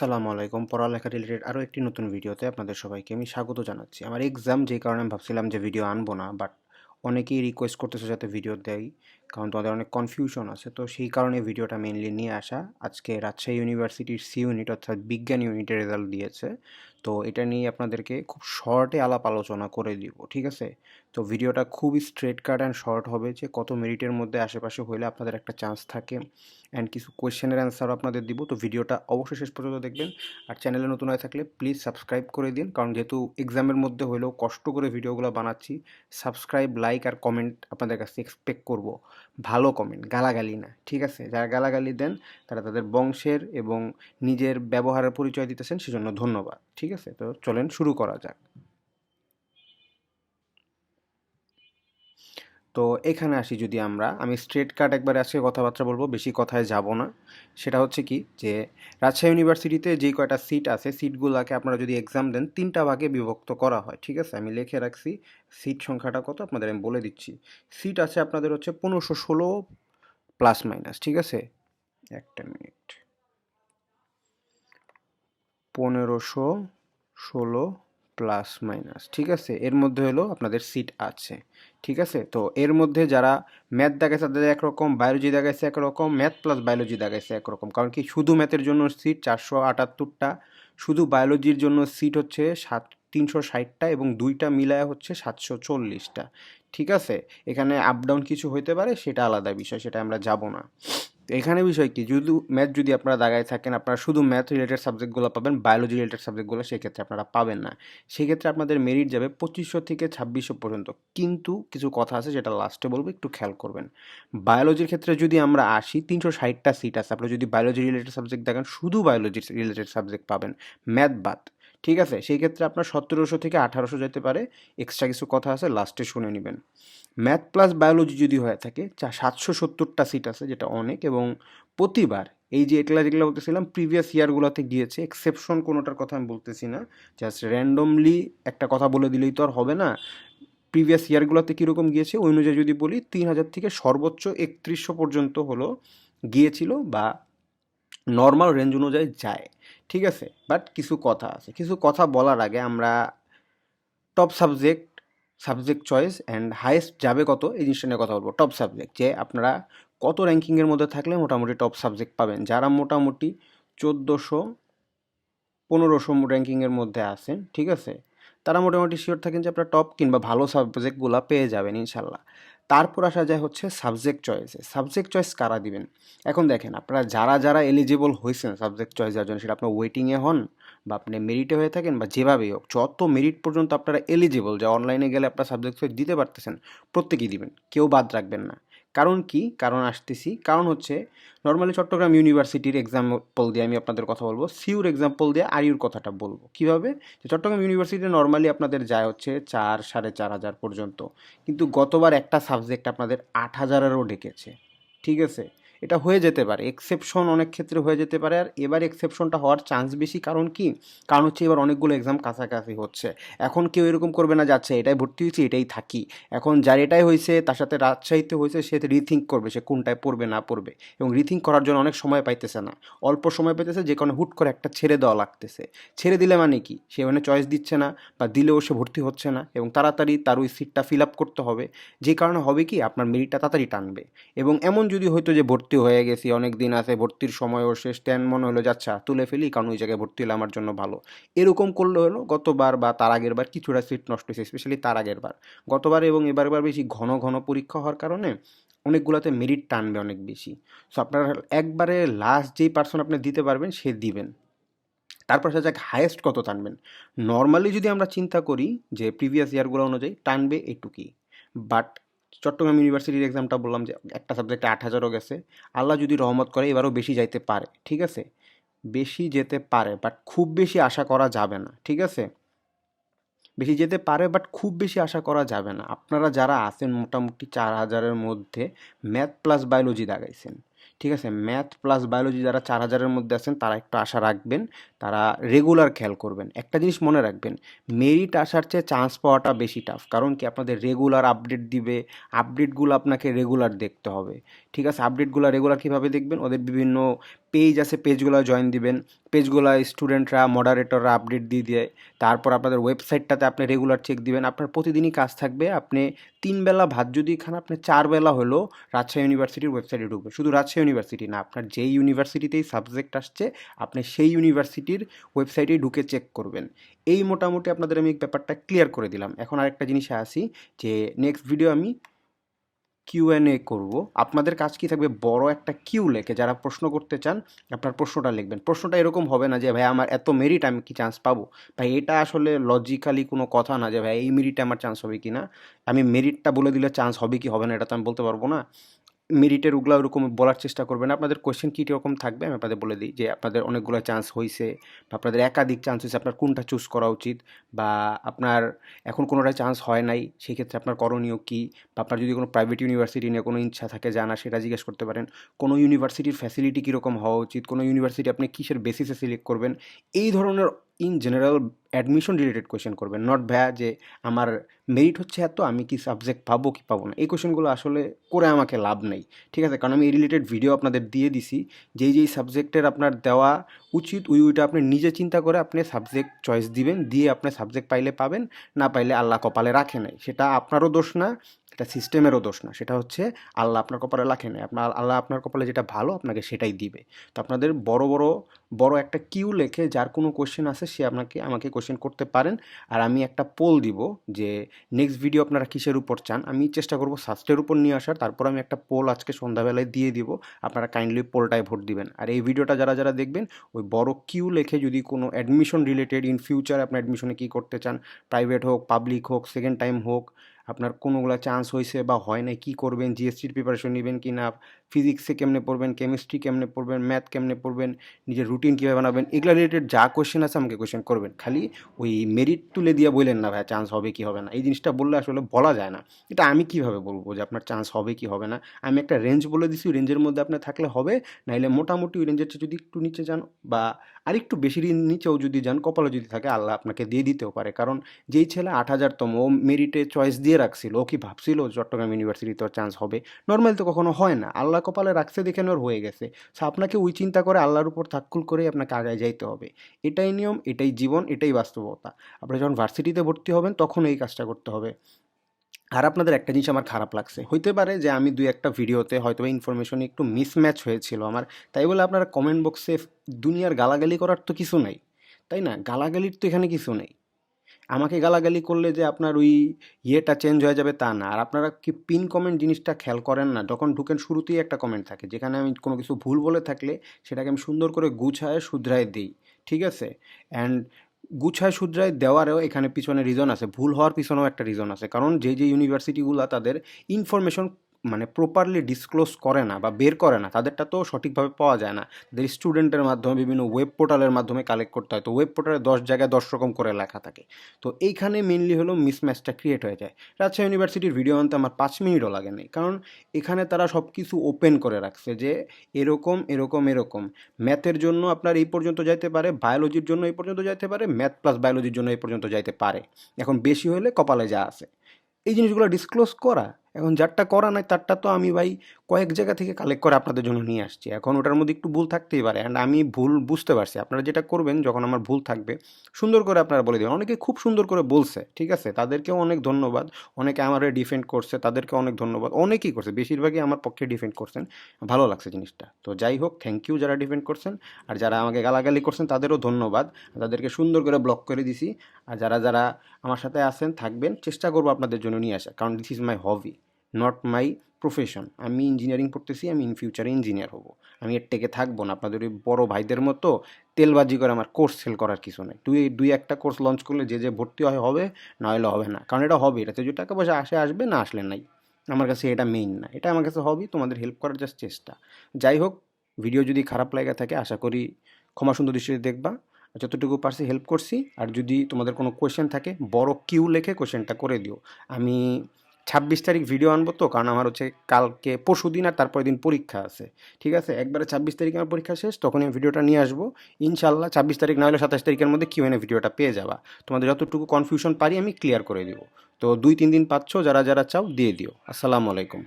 আসসালামু আলাইকুম। পড়ালেখা রিলেটেড আরও একটি নতুন ভিডিওতে আপনাদের সবাইকে আমি স্বাগত জানাচ্ছি। আমার এক্সাম যে কারণে আমি ভাবছিলাম যে ভিডিও আনব না বাট অনেকেই রিকোয়েস্ট করতেছে যাতে ভিডিও দেয় কারণ তোমাদের অনেক কনফিউশন আছে। তো সেই কারণে ভিডিওটা মেনলি নিয়ে আসা। আজকে রাজশাহী ইউনিভার্সিটির সি ইউনিট অর্থাৎ বিজ্ঞান ইউনিটের রেজাল্ট দিয়েছে। তো এটা নিয়ে আপনাদেরকে খুব শর্টে আলাপ আলোচনা করে দিব, ঠিক আছে? তো ভিডিওটা খুবই স্ট্রেট কাট অ্যান্ড শর্ট হবে যে কত মেরিটের মধ্যে আশেপাশে হইলে আপনাদের একটা চান্স থাকে। অ্যান্ড কিছু কোয়েশ্চেনের অ্যান্সারও আপনাদের দিব। তো ভিডিওটা অবশ্যই শেষ পর্যন্ত দেখবেন। আর চ্যানেলে নতুন হয়ে থাকলে প্লিজ সাবস্ক্রাইব করে দিন। কারণ যেহেতু এক্সামের মধ্যে হলেও কষ্ট করে ভিডিওগুলো বানাচ্ছি সাবস্ক্রাইব লাইক আর কমেন্ট আপনাদের কাছে এক্সপেক্ট করব। ভালো কমেন্ট গালাগালি না, ঠিক আছে? যারা গালাগালি দেন, তারা তাদের বংশের এবং নিজের ব্যবহারের পরিচয় দিতেছেন, সেজন্য ধন্যবাদ, ঠিক আছে? তো চলেন শুরু করা যাক। তো এখানে আসি যদি আমরা। আমি স্ট্রেট কাট একবার আজকে কথাবার্তা বলব, বেশি কথায় যাব না। সেটা হচ্ছে কি যে, রাজশাহী ইউনিভার্সিটিতে যে কয়টা সিট আছে সিটগুলোকে আপনারা যদি এক্সাম দেন, তিনটা ভাগে বিভক্ত করা হয়, ঠিক আছে? আমি লিখে রাখছি সিট সংখ্যাটা কত? আপনাদের আমি বলে দিচ্ছি। সিট আছে আপনাদের হচ্ছে পনেরোশো ষোলো প্লাস মাইনাস ঠিক আছে? একটা মিনিট পনেরোশো ষোলো প্লাস মাইনাস ঠিক আছে? এর মধ্যে হলো আপনাদের সিট আছে, ঠিক আছে? তো এর মধ্যে যারা ম্যাথ দেখাইছে তাদের একরকম বায়োলজি দেখাইছে একরকম ম্যাথ প্লাস বায়োলজি দেখাইছে একরকম। কারণ কি? শুধু ম্যাথের জন্য সিট চারশো আটাত্তরটা, শুধু বায়োলজির জন্য সিট হচ্ছে সাত, তিনশো ষাটটা এবং দুইটা মিলায় হচ্ছে সাতশো চল্লিশটা, ঠিক আছে? এখানে আপ ডাউন কিছু হইতে পারে, সেটা আলাদা বিষয়, সেটা আমরা যাব না। এখানে বিষয় কি? যদি ম্যাথ যদি আপনারা দাগায় থাকেন, আপনারা শুধু ম্যাথ রিলেটেড সাবজেক্টগুলো পাবেন বায়োলজি রিলেটেড সাবজেক্টগুলো সেক্ষেত্রে আপনারা পাবেন না। সেক্ষেত্রে আপনাদের মেরিট যাবে পঁচিশশো থেকে ছাব্বিশশো পর্যন্ত। কিন্তু কিছু কথা আছে যেটা লাস্টে বলব, একটু খেয়াল করবেন। বায়োলজির ক্ষেত্রে যদি আমরা আসি, তিনশো ষাটটা সিট আছে। আপনারা যদি বায়োলজি রিলেটেড সাবজেক্ট দেখেন, শুধু বায়োলজি রিলেটেড সাবজেক্ট পাবেন ম্যাথ বাদ। ঠিক আছে? সেই ক্ষেত্রে আপনার সতেরোশো থেকে আঠারোশো যেতে পারে। এক্সট্রা কিছু কথা আছে লাস্টে শুনে নেবেন। ম্যাথ প্লাস বায়োলজি যদি হয়ে থাকে, চা সাতশো সত্তরটা সিট আছে, যেটা অনেক, এবং প্রতিবার এই যে এগুলা যেগুলো বলতেছিলাম প্রিভিয়াস ইয়ারগুলোতে গিয়েছে এক্সেপশন কোনোটার কথা আমি বলতেছি না জাস্ট র্যান্ডমলি একটা কথা বলে দিলেই তো আর হবে না। প্রিভিয়াস ইয়ারগুলোতে কীরকম গিয়েছে, ওই অনুযায়ী যদি বলি, তিন হাজার থেকে সর্বোচ্চ একত্রিশশো পর্যন্ত হলো, গিয়েছিল বা নর্মাল রেঞ্জ অনুযায়ী যায়, ঠিক আছে? বাট কিছু কথা আছে। কিছু কথা বলার আগে আমরা top subject subject choice and highest যাবে কত, এই জিনিসটা নিয়ে কথা বলব। টপ সাবজেক্ট যে আপনারা কত র্যাঙ্কিংয়ের মধ্যে থাকলে মোটামুটি টপ সাবজেক্ট পাবেন। যারা মোটামুটি চোদ্দোশো, পনেরোশো র্যাঙ্কিংয়ের মধ্যে আসেন ঠিক আছে? তারা মোটামুটি শিওর থাকেন যে আপনারা টপ কিংবা ভালো সাবজেক্টগুলো পেয়ে যাবেন ইনশাল্লাহ তারপর আসা যায় হচ্ছে সাবজেক্ট চয়েসে সাবজেক্ট চয়েস কারা দিবেন? এখন দেখেন, আপনারা যারা যারা এলিজিবল হয়েছেন সাবজেক্ট চয়েস যাওয়ার জন্য, সেটা আপনার ওয়েটিংয়ে হন বা আপনি মেরিটে হয়ে থাকেন বা যেভাবেই হোক, যত মেরিট পর্যন্ত আপনারা এলিজিবল যে অনলাইনে গেলে আপনারা সাবজেক্ট দিতে পারতেছেন, প্রত্যেকেই দিবেন, কেউ বাদ রাখবেন না। কারণ কি? কারণ আসতেছি, কারণ হচ্ছে নর্মালি চট্টগ্রাম ইউনিভার্সিটির এক্সাম্পল দিয়ে আমি আপনাদের কথা বলব। সিউর এক্সাম্পল দিয়ে আরিউর কথাটা বলব। কীভাবে? যে চট্টগ্রাম ইউনিভার্সিটি নর্মালি আপনাদের যায় হচ্ছে চার, সাড়ে চার হাজার পর্যন্ত। কিন্তু গতবার একটা সাবজেক্ট আপনাদের আট হাজারেরও ডেকেছে। ঠিক আছে? এটা হয়ে যেতে পারে। এক্সেপশন অনেক ক্ষেত্রে হয়ে যেতে পারে। আর এবার এক্সেপশনটা হওয়ার চান্স বেশি। কারণ কি? কারণ হচ্ছে এবার অনেকগুলো এক্সাম কাছাকাছি হচ্ছে। এখন কেউ এরকম করবে না যাচ্ছে এটাই ভর্তি হয়েছে, এটাই থাকি। এখন যার এটাই হয়েছে, তার সাথে রাজশাহীতে হয়েছে, সে রিথিঙ্ক করবে, সে কোনটায় পড়বে, না পড়বে। এবং রিথিঙ্ক করার জন্য অনেক সময় পাইতেছে না। অল্প সময় পাইতেছে, যে কারণে হুট করে একটা ছেড়ে দেওয়া লাগতেছে। ছেড়ে দিলে মানে কি? সে মানে চয়েস দিচ্ছে না বা দিলেও সে ভর্তি হচ্ছে না। এবং তাড়াতাড়ি তার ওই সিটটা ফিল আপ করতে হবে। যে কারণে হবে কি? আপনার মেরিটটা তাড়াতাড়ি টানবে। এবং এমন যদি হয়তো যে, ভর্তি হয়ে গেছি, অনেক দিন আছে, ভর্তির সময়ও শেষ। টেন মনে হলো, যাচ্ছা, তুলে ফেলি, কারণ ওই জায়গায় ভর্তি হলে আমার জন্য ভালো। এরকম করলে হলো, গতবার বা তার আগের বার কিছুটা সিট নষ্ট হয়েছে স্পেশালি তার আগের বার। গতবার এবং এবারবার বেশি ঘন ঘন পরীক্ষা হওয়ার কারণে অনেকগুলোতে মেরিট টানবে অনেক বেশি। সো আপনারা একবারে লাস্ট যেই পার্সন আপনি দিতে পারবেন, সে দিবেন। তারপর সে যাক হায়েস্ট কত টানবেন? নর্মালি যদি আমরা চিন্তা করি যে প্রিভিয়াস ইয়ারগুলো অনুযায়ী, টানবে এটুকুই। বাট চট্টগ্রাম ইউনিভার্সিটির এক্সামটা বললাম যে একটা সাবজেক্টে আট হাজারও গেছে। আল্লাহ যদি রহমত করে, এবারও বেশি যাইতে পারে, ঠিক আছে? বেশি যেতে পারে বাট খুব বেশি আশা করা যাবে না, ঠিক আছে? বেশি যেতে পারে বাট খুব বেশি আশা করা যাবে না। আপনারা যারা আছেন, মোটামুটি চার হাজারের মধ্যে ম্যাথ প্লাস বায়োলজি দাগাইছেন। ঠিক আছে? ম্যাথ প্লাস বায়োলজি যারা চার হাজারের মধ্যে আছেন, তারা একটু আশা রাখবেন, তারা রেগুলার খেয়াল করবেন। একটা জিনিস মনে রাখবেন মেরিট আসার চেয়ে চান্স পাওয়াটা বেশি টাফ কারণ কি আপনাদের রেগুলার আপডেট দিবে আপডেটগুলো আপনাকে রেগুলার দেখতে হবে। ঠিক আছে? আপডেটগুলো রেগুলার কীভাবে দেখবেন? ওদের বিভিন্ন পেজ আছে পেজগুলো জয়েন দিবেন। পেজগুলো স্টুডেন্টরা মডারেটররা আপডেট দিয়ে দেয়। তারপর আপনাদের ওয়েবসাইটটাতে আপনি রেগুলার চেক দিবেন। আপনার প্রতিদিনই কাজ থাকবে। আপনি তিন বেলা ভাত যদি খান, আপনি চার বেলা হলেও রাজশাহী ইউনিভার্সিটির ওয়েবসাইটে ঢুকবেন। শুধু রাজশাহী ইউনিভার্সিটি না, আপনার যেই ইউনিভার্সিটিতেই সাবজেক্ট আসছে, আপনি সেই ইউনিভার্সিটির ওয়েবসাইটে ঢুকে চেক করবেন। এই মোটামুটি আপনাদের আমি ব্যাপারটা ক্লিয়ার করে দিলাম। এখন আরেকটা জিনিসে আসি, যে নেক্সট ভিডিও আমি কিউ এন এ করব। আপনাদের কাজ কি থাকবে? বড় একটা কিউ লেখে। যারা প্রশ্ন করতে চান, আপনার প্রশ্নটা লিখবেন। প্রশ্নটা এরকম হবে না যে, ভাই, আমার এত মেরিট আমি কি চান্স পাবো? ভাই, এটা আসলে লজিক্যালি কোনো কথা না যে, ভাই, এই মেরিটে আমার চান্স হবে কি না? আমি মেরিটটা বলে দিলে চান্স হবে কি হবে না, এটা তো আমি বলতে পারব না। মেরিটের ওগুলো ওরকম বলার চেষ্টা করবেন আপনাদের কোয়েশ্চেন কী রকম থাকবে? আমি আপনাদের বলে দিই যে, আপনাদের অনেকগুলো চান্স হয়েছে বা আপনাদের একাধিক চান্স হয়েছে আপনার কোনটা চুজ করা উচিত বা আপনার এখন কোনোটা চান্স হয় নাই সেই ক্ষেত্রে আপনার করণীয় কী? বা আপনার যদি কোনো প্রাইভেট ইউনিভার্সিটি নিয়ে কোনো ইচ্ছা থাকে জানা সেটা জিজ্ঞেস করতে পারেন। কোনো ইউনিভার্সিটির ফ্যাসিলিটি কীরকম হওয়া উচিত? কোনো ইউনিভার্সিটি আপনি কিসের বেসিসে সিলেক্ট করবেন? এই ধরনের in general admission related question করবেন নট ভ্যা যে আমার মেরিট হচ্ছে এত, আমি কি সাবজেক্ট পাবো, কি পাবো না। এই কোয়েশ্চেনগুলো আসলে করে আমাকে লাভ নেই, ঠিক আছে? কারণ আমি এই রিলেটেড ভিডিও আপনাদের দিয়ে দিছি, যেই যেই সাবজেক্টের আপনার দেওয়া উচিত, ওই ওইটা আপনি নিজে চিন্তা করে আপনি সাবজেক্ট চয়েস দিবেন, দিয়ে আপনি সাবজেক্ট পাইলে পাবেন, না পাইলে আল্লাহ কপালে রাখে নাই, সেটা আপনারও দোষ না এটা সিস্টেমেরও দোষ না। সেটা হচ্ছে আল্লাহ আপনার কপালে লাখে নাই আপনার আল্লাহ আপনার কপালে যেটা ভালো, আপনাকে সেটাই দিবে। তো আপনাদের বড় বড় বড় একটা কিউ লেখে যার কোনো কোশ্চেন আছে, সে আপনাকে, আমাকে কোশ্চেন করতে পারেন। আর আমি একটা পোল দিব যে নেক্সট ভিডিও আপনারা কিসের উপর চান? আমি চেষ্টা করব সাস্টের উপর নিয়ে আসার। তারপর আমি একটা পোল আজকে সন্ধ্যাবেলায় দিয়ে দিব। আপনারা কাইন্ডলি পোলটায় ভোট দিবেন। আর এই ভিডিওটা যারা যারা দেখবেন, ওই বড় কিউ লেখে যদি কোনো অ্যাডমিশন রিলেটেড ইন ফিউচার আপনি অ্যাডমিশনে কী করতে চান? প্রাইভেট হোক পাবলিক হোক সেকেন্ড টাইম হোক আপনার কোনোগুলো চান্স হয়েছে বা হয় নাই কী করবেন জিএসটির প্রিপারেশন নেবেন কি না ফিজিক্সে কেমনে পড়বেন, কেমিস্ট্রি কেমনে পড়বেন, ম্যাথ কেমনে পড়বেন, নিজের রুটিন কীভাবে বানাবেন, এগুলো রিলেটেড যা কোয়েশ্চেন আছে আমাকে কোয়েশ্চেন করবেন। খালি ওই মেরিট তুলে দিয়ে বললেন না ভাই চান্স হবে কি হবে না। এই জিনিসটা বললে আসলে বলা যায় না। এটা আমি কীভাবে বলব যে আপনার চান্স হবে কি হবে না? আমি একটা রেঞ্জ বলে দিছি, ওই রেঞ্জের মধ্যে আপনার থাকলে হবে নাহলে মোটামুটি ওই রেঞ্জের যদি একটু নিচে যান বা আরেকটু বেশি নিচেও যদি যান, কপালে যদি থাকে, আল্লাহ আপনাকে দিয়ে দিতেও পারে। কারণ যেই ছেলে আট হাজারতম ও মেরিটে চয়েস দিয়ে রাখছিল, ও কি ভাবছিল, চট্টগ্রাম ইউনিভার্সিটিতে চান্স হবে? নর্মাল তো কখনো হয় না। আল্লাহ কপালে রাখছে দেখে ওর হয়ে গেছে। সো আপনাকে ওই চিন্তা করে আল্লাহর উপর থাক্কুল করেই আপনাকে আগায় যাইতে হবে। এটাই নিয়ম, এটাই জীবন, এটাই বাস্তবতা। আপনি যখন ভার্সিটিতে ভর্তি হবেন, তখন এই কাজটা করতে হবে। আর আপনাদের একটা জিনিস আমার খারাপ লাগছে। হইতে পারে যে আমি দুই একটা ভিডিওতে হয়তো ইনফরমেশন একটু মিসম্যাচ হয়েছিল আমার। তাই বলে আপনারা কমেন্ট বক্সে দুনিয়ার গালাগালি করার তো কিছু নেই। তাই না? গালাগালির তো এখানে কিছু নেই। আমাকে গালাগালি করলে যে আপনার ওই ইয়েটা চেঞ্জ হয়ে যাবে তা না। আর আপনারা কি পিন কমেন্ট জিনিসটা খেয়াল করেন না? যখন ঢুকেন শুরুতেই একটা কমেন্ট থাকে, যেখানে আমি কোনো কিছু ভুল বলে থাকলে সেটাকে আমি সুন্দর করে গুছায় শুধরায় দিই, ঠিক আছে? অ্যান্ড গুছায় শুধরায় দেওয়ারও এখানে পিছনে রিজন আছে। ভুল হওয়ার পিছনেও একটা রিজন আছে। কারণ যে যে ইউনিভার্সিটিগুলো তাদের ইনফরমেশন মানে প্রপারলি ডিসক্লোজ করে না বা বের করে না, তাদেরটা তো সঠিকভাবে পাওয়া যায় না। তাদের স্টুডেন্টের মাধ্যমে বিভিন্ন ওয়েব পোর্টালের মাধ্যমে কালেক্ট করতে হয়। তো ওয়েব পোর্টালে দশ জায়গায় দশ রকম করে লেখা থাকে। তো এইখানে মেনলি হলো মিসম্যাচটা ক্রিয়েট হয়ে যায়। রাজশাহী ইউনিভার্সিটির ভিডিও আনতে আমার পাঁচ মিনিটও লাগে নাই। কারণ এখানে তারা সব কিছু ওপেন করে রাখছে যে এরকম এরকম এরকম। ম্যাথের জন্য আপনার এই পর্যন্ত যাইতে পারে বায়োলজির জন্য এই পর্যন্ত যাইতে পারে ম্যাথ প্লাস বায়োলজির জন্য এই পর্যন্ত যাইতে পারে। এখন বেশি হলে কপালে যা আছে। এই জিনিসগুলো ডিসক্লোজ করা এখন যারটা করা নাই তারটা তো আমি ভাই কয়েক জায়গা থেকে কালেক্ট করে আপনাদের জন্য নিয়ে আসছি। এখন ওটার মধ্যে একটু ভুল থাকতেই পারে অ্যান্ড আমি ভুল বুঝতে পারছি। আপনারা যেটা করবেন, যখন আমার ভুল থাকবে, সুন্দর করে আপনারা বলে দেবেন। অনেকে খুব সুন্দর করে বলছে, ঠিক আছে? তাদেরকেও অনেক ধন্যবাদ। অনেকে আমারে ডিফেন্ড করছে তাদেরকে অনেক ধন্যবাদ। অনেকেই করছে, বেশিরভাগই আমার পক্ষে ডিফেন্ড করছেন। ভালো লাগছে জিনিসটা। তো যাই হোক থ্যাংক ইউ যারা ডিফেন্ড করছেন, আর যারা আমাকে গালাগালি করছেন, তাদেরও ধন্যবাদ। তাদেরকে সুন্দর করে ব্লক করে দিছি। আর যারা যারা আমার সাথে আছেন, থাকবেন, চেষ্টা করব আপনাদের জন্য নিয়ে আসা কারণ this is my hobby not my profession আমি ইঞ্জিনিয়ারিং পড়তেছি, আমি ইন ফিউচারে ইঞ্জিনিয়ার হব। আমি এর থেকে থাকব না। আপনাদের ওই বড়ো ভাইদের মতো তেলবাজি করে আমার কোর্স সেল করার কিছু নেই। তুই দুই একটা কোর্স লঞ্চ করলে যে যে ভর্তি হয় হবে না হলে হবে না। কারণ এটা হবে এটাতে যদি টাকা পয়সা আসে, আসবে, না আসলে নাই। আমার কাছে এটা মেইন না। এটা আমার কাছে হবি তোমাদের হেল্প করার জাস্ট চেষ্টা। যাই হোক ভিডিও যদি খারাপ লাগে থাকে, আশা করি ক্ষমা সুন্দর দৃষ্টিতে দেখবা। যতটুকু পারছি হেল্প করছি। আর যদি তোমাদের কোনো কোয়েশ্চেন থাকে, বড় কিউ লেখে কোয়েশ্চেনটা করে দিও। আমি ছাব্বিশ তারিখ ভিডিও আনব তো, কারণ আমার হচ্ছে কালকে পরশু দিন আর তারপরের দিন পরীক্ষা আছে। ঠিক আছে? একবারে ছাব্বিশ তারিখে আমার পরীক্ষা শেষ তখন আমি ভিডিওটা নিয়ে আসব। ইনশাল্লাহ ছাব্বিশ তারিখ না হলে সাতাশ তারিখের মধ্যে কিউ এনে ভিডিওটা পেয়ে যাবা। তোমাদের যতটুকু কনফিউশন পারি আমি ক্লিয়ার করে দিব। তো দুই, তিন দিন পাচ্ছ, যারা যারা চাও দিয়ে দিও। আসসালামু আলাইকুম।